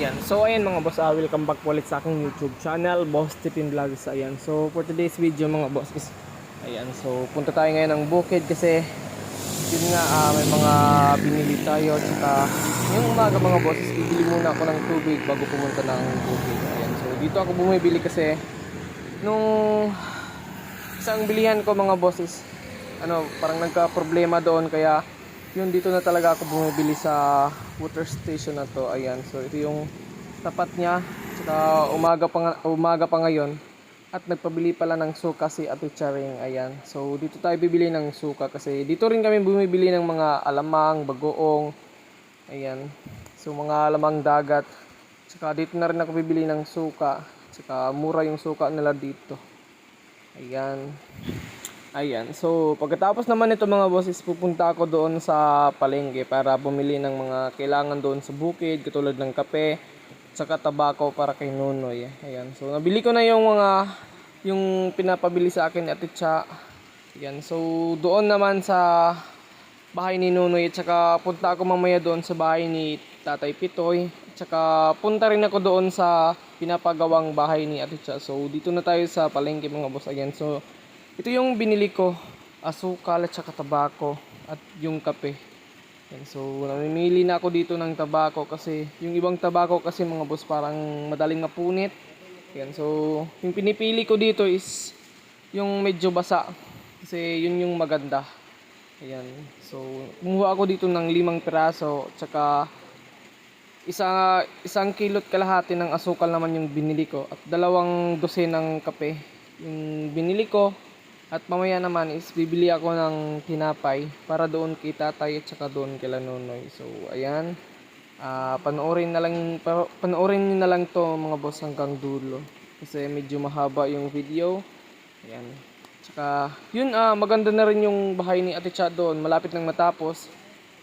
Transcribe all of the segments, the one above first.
Yan. So, ayan mga boss, uh, welcome back ulit sa aking YouTube channel, Boss Tipin Vlogs. Ayan. So, for today's video mga boss is, ayan. So, punta tayo ngayon ng bukid kasi, yun nga, ah, may mga binili tayo. Tsaka, yung umaga mga boss, is bibili muna ako ng tubig bago pumunta ng bukid. Ayan. So, dito ako bumibili kasi, nung isang bilihan ko mga bosses, ano, parang nagka-problema doon kaya yun dito na talaga ako bumibili sa water station na to. Ayan. So ito yung tapat niya. Tsaka umaga pa umaga pa ngayon at nagpabili pala ng suka si Ate Charing. Ayan. So dito tayo bibili ng suka kasi dito rin kami bumibili ng mga alamang, bagoong. Ayan. So mga alamang dagat. Tsaka dito na rin ako bibili ng suka. Tsaka mura yung suka nila dito. Ayan. Ayan. So, pagkatapos naman ito mga bosses, pupunta ako doon sa palengke para bumili ng mga kailangan doon sa bukid, katulad ng kape, saka tabako para kay Nunoy. Ayan. So, nabili ko na yung mga yung pinapabili sa akin ni Ate Cha. Ayan. So, doon naman sa bahay ni Nunoy at saka punta ako mamaya doon sa bahay ni Tatay Pitoy. At saka punta rin ako doon sa pinapagawang bahay ni Ate Cha. So, dito na tayo sa palengke mga boss. Ayan. So, ito yung binili ko, asukal at saka tabako at yung kape. Yan, so namimili na ako dito ng tabako kasi yung ibang tabako kasi mga boss parang madaling mapunit. Yan, so yung pinipili ko dito is yung medyo basa kasi yun yung maganda. Ayan. So kumuha ako dito ng limang piraso at saka isa, isang kilot kalahati ng asukal naman yung binili ko at dalawang dosen ng kape yung binili ko at mamaya naman is bibili ako ng tinapay para doon kay tatay at saka doon kay Lanonoy. So, ayan. Ah, panoorin na lang pa- panoorin niyo na lang to mga boss hanggang dulo kasi medyo mahaba yung video. Ayan. Tsaka, yun ah, maganda na rin yung bahay ni Ate Cha doon. Malapit nang matapos.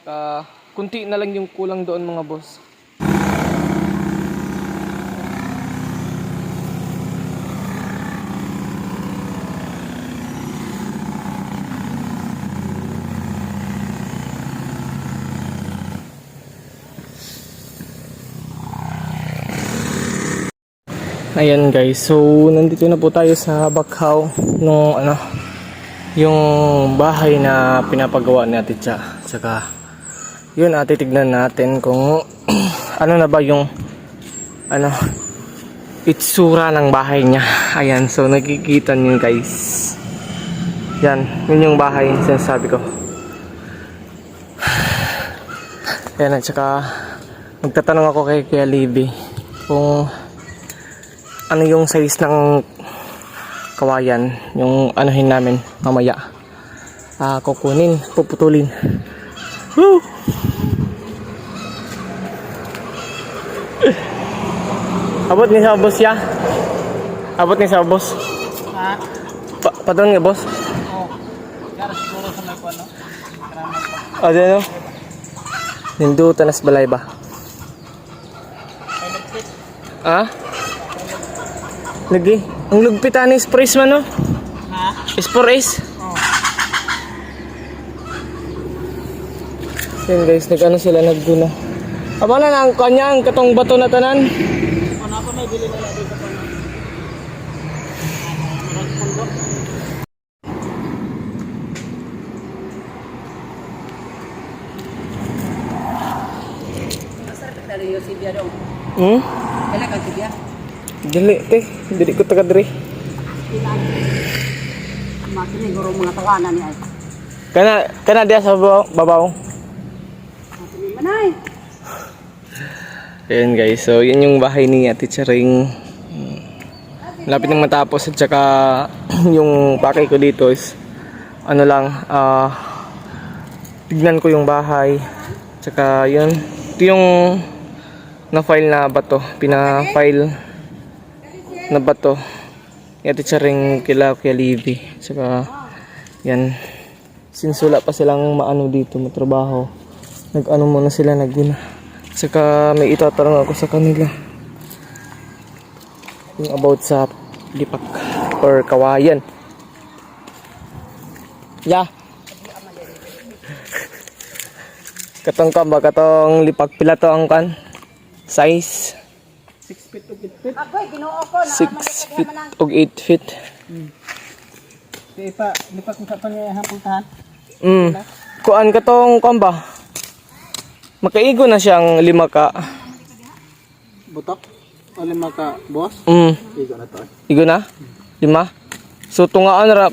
Tsaka, kunti na lang yung kulang doon mga boss. Ayan guys, so nandito na po tayo sa Bakhaw nung ano yung bahay na pinapagawa ni Ate Cha. Tsaka yun ate tignan natin kung ano na ba yung ano itsura ng bahay niya. Ayan, so nakikita niyo guys. Yan, yun yung bahay sinasabi ko. Ayan, at saka magtatanong ako kay Kuya Libby kung ano yung size ng kawayan yung anuhin namin mamaya ah kukunin puputulin Woo! abot ni sa boss ya abot ni sa boss Ha? pa padon nga boss Oo. Kaya siguro sa may ano? Karamay pa. o dyan o nindutan nas balay ba Electric. ah lagi ang lugpitan ni sprays man no Ha? sprays Oo. Yan guys, nag-ano sila nagduna. Aba na ang kanya ang katong bato na tanan. Ano ako may bili nila dito pa. Hmm? Dili, te. Dili ko taga diri. Masin ni guro mga tawanan ni ay. Kana kana dia sa babaw. manay. Ayan guys, so yun yung bahay ni Ate Charing. Hmm. Lapit nang matapos at saka yung pakay ko dito is ano lang, ah tignan ko yung bahay. Tsaka yun, ito yung na-file na bato, pina-file na bato. Ni Ate Charing kila Kuya Livy. Tsaka yan, sinsula pa silang maano dito, matrabaho. Nag-ano muna sila, naguna. Saka may itatanong ako sa kanila. Yung about sa lipak or kawayan. Yeah. Katong ka ba katong lipak pila to ang kan? Size. 6 feet to 8 feet. Agoy, ginoo ko. 6 feet o 8 feet. Di pa, di pa kung kapan niya hampong tahan. Mm. Kuan ka tong kuan ba? Makaigo na siyang lima ka. Butok. O lima ka, boss. Mm. Igo na to. Igo na? Lima? So tungaan ra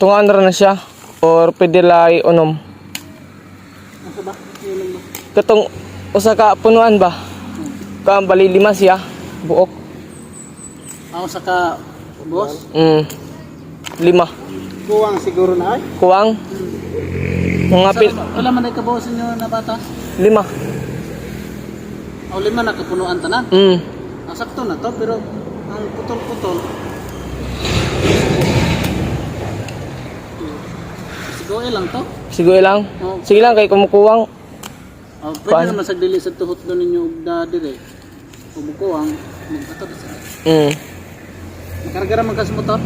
tungaan ra na siya or pwede lay unom. Ano ba? Ba? Katong usa ka punuan ba? Ka bali lima siya buok. Ako sa ka, boss. Mm. Lima. Kuwang siguro na ay. Kuwang mga pil Wala man ay kabawas ninyo na bata. lima. O lima na kapunuan tanan. Mm. Ah, sakto na to, pero ang putol-putol. Siguro lang to. Sige lang. Oh, Sige lang kay kumukuwang. oh, pwede Kuan? naman sa dili sa tuhot doon ninyo og da dire. Kumuko ang magbato sa. Mm. Nakarga man kas motor.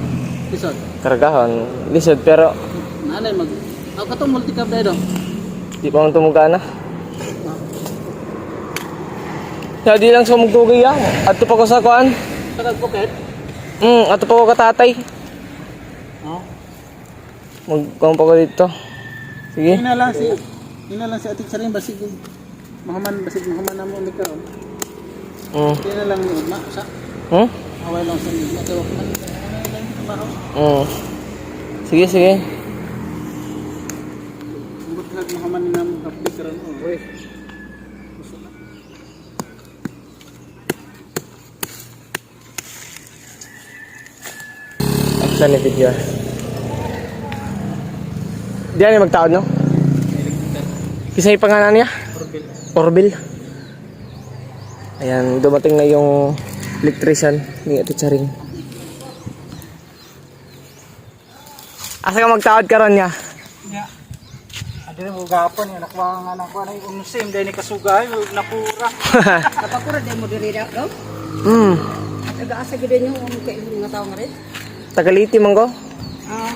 Isod. Kargahon. Lisod pero Nanay mag Ako ka to multi cab dai do. di pa man tumugana. Ya di lang sa mugdugay ya. Adto pa ko sa kuan. Sa kag pocket. Mm, ato pa ko katatay. Oh. Magkuhan pa ko dito. Sige. Ina lang si Ina lang si Ate Charing basig Mahaman basig mahaman na mo ikaw. Mm. Ina lang ni Ugma sa Hmm? away lang sa ano yung trabaho. Mm. Sige, sige. Ambot nag mahaman ni namo kapit oh. Oy. Saan yung video? Di yan yung magtaod, no? Kisa yung pangalan niya? Orbil. Orbil. Ayan, dumating na yung electrician ni Ate Charing. Asa ka magtaod ka ron niya? Ya. Adi mo gapon ya nakwa nga nakwa na yung sim dai ni kasugay napura. Napakura din mo diri daw. Hmm, Taga-asa gid niyo ang kailang nga tao nga rin. tagaliti man ko. Ah.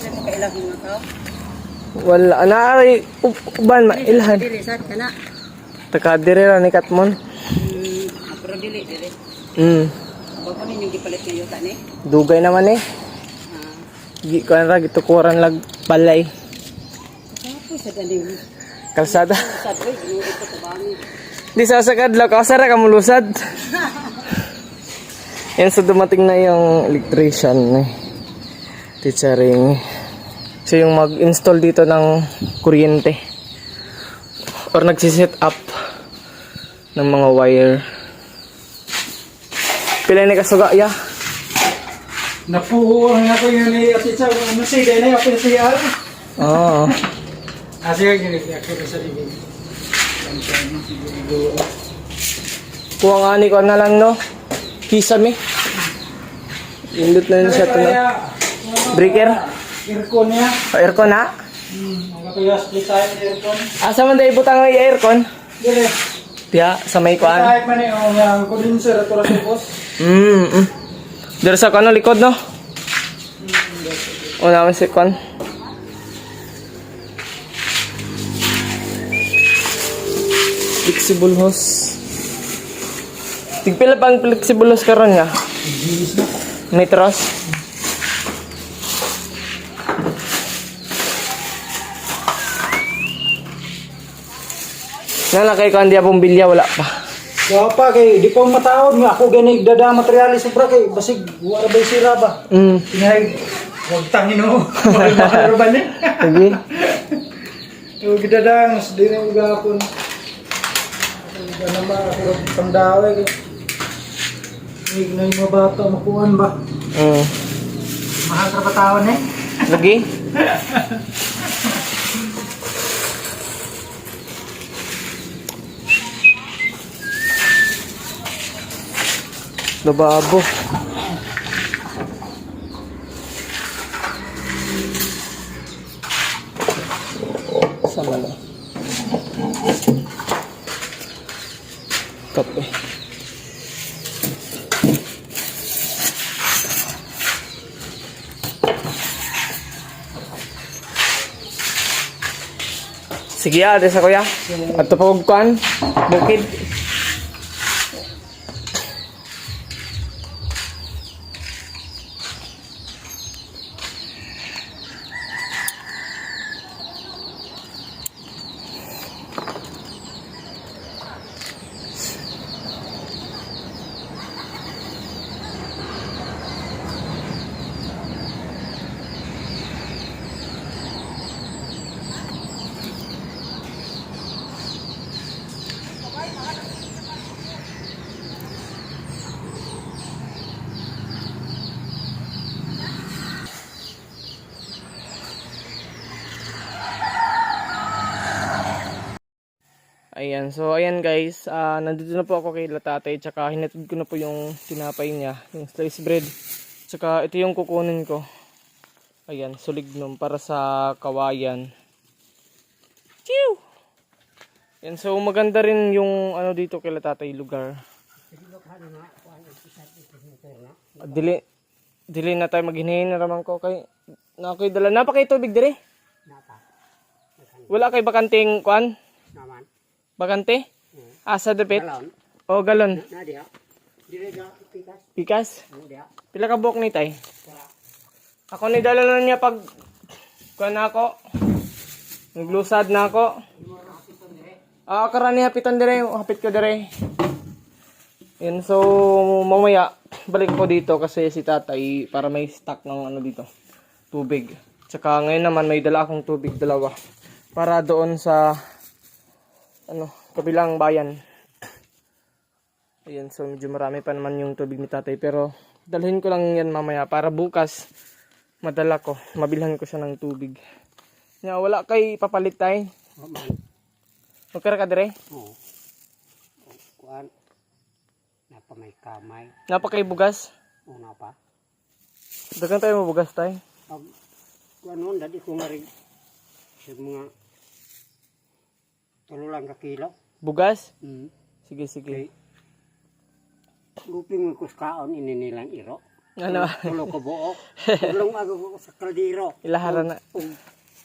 Sa mo kailang nga tao. Wala, naaray, uban, kana. Takadiri ra ni Katmon. Pero dili dili. Ako ko ninyo gipalit ng yuta ni. dugay naman eh. Gi ko ra gitukuran lag balay. Kapo sa galing. Kalsada. Ko sa bangi. Di sa sakad kasara ka mulusad. Yan, so dumating na yung electrician. Eh. Teachering. Siya yung mag-install dito ng kuryente. Or nagsiset up ng mga wire. Pila ni kasuga, ya? Napuho ang ako yun ni Ate Chaw. Ano si dai na ako siya. Oo. Ah sige gini ako sa libing. Kuha nga ni ko na lang, no? Kisame. Indot na yun siya ito, no? Breaker? Aircon niya. O, aircon, ha? Hmm, ang kaya split type aircon. Asa man dahil butang ng aircon? Dire. Tiya, sa may kuan. Type man eh oh yang condenser sa boss. Mm, mm. Dito sa kano likod no? O naman si kuan. Flexible hose. Tigpila pa flexible hose karon nga? May truss? Nga kay kuan diya bombilya wala pa. Wa pa kay di pa mataod nga ako gani dada materialis sobra kay basig wa ra bay sira ba. Mm. Tingay wag tangin oh. Mahal ba ni? Sige. Yung gidadang diri yung gapon. Ano naman ako pandaway kay. Hindi na yung bata makuhan ba? Mm. Mahal ka patawan eh. Lagi? Lababo. Sama na. Kape. Sige ate sa kuya. At ito pa kuan. Bukid. Ayan, so ayan guys, ah nandito na po ako kay Latate, tsaka hinatid ko na po yung tinapay niya, yung sliced bread. Tsaka ito yung kukunin ko. Ayan, sulignum para sa kawayan. Chew! Yan, so maganda rin yung ano dito kay Latate lugar. Ah, Dili, dili na tayo maghinayin na raman ko kay na ako'y dala. Tubig dire? Wala kay bakanting kuan? Naman. Bakante? Asa dapit? Galon. O galon. Na diha. Dire ga pikas. Pikas? Mo diha. Pila ka buok ni tay? Ako ni dala na niya pag kuan na ako. Naglusad na ako. Ah, karani hapitan dire, hapit ko dire. Yan, so mamaya balik ko dito kasi si tatay para may stock ng ano dito, tubig. Tsaka ngayon naman may dala akong tubig dalawa para doon sa ano, kabilang bayan. Ayan, so medyo marami pa naman yung tubig ni tatay. Pero dalhin ko lang yan mamaya para bukas madala ko. Mabilhan ko siya ng tubig. Nga, wala kay papalit tay. Man. Magkara ka dire? Oo. Kuan. Napa may kamay. Napa kay bugas? Una pa. Dagan tayo mabugas tay. Pag kuan nun dadi ko nga rin sa mga tulo lang ka kilo. Bugas? Mm. Sige, sige. Okay. Luping mo kuskaon ini nilang iro. Ano? Tulo ko buo. Tulong ako ko sa kaldero. Ilahara na. Ug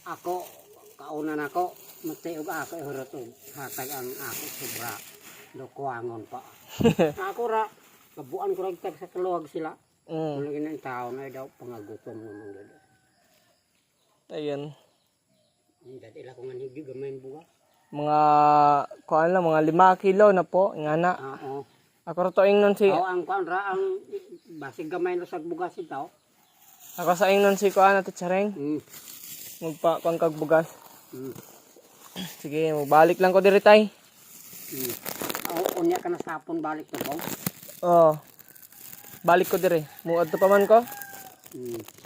ako kaunan ako matiog ako ihurot og hatag ang ako sobra dokuangon pa. ako ra kabuan ko tag sa kaluwag sila. Mm. Ano ginang tao na daw pangagutom naman gado. Ayan. Dad ila ko nga hindi gamay buga. Mga, kuan lang, mga lima kilo na po. Nga na. Ah, Oo. Ako to nun si, Aw ang kuan ra ang basig gamay na sa bugas itaw. ako sa nun si kuan at tsareng. Mm. Magpa, kuan kag bugas. Mm. Sige, magbalik lang ko diri tay. Mm. Aw unya ka na sapon balik to bong. Oo. Balik ko dire. Muad to pa man ko. Mm.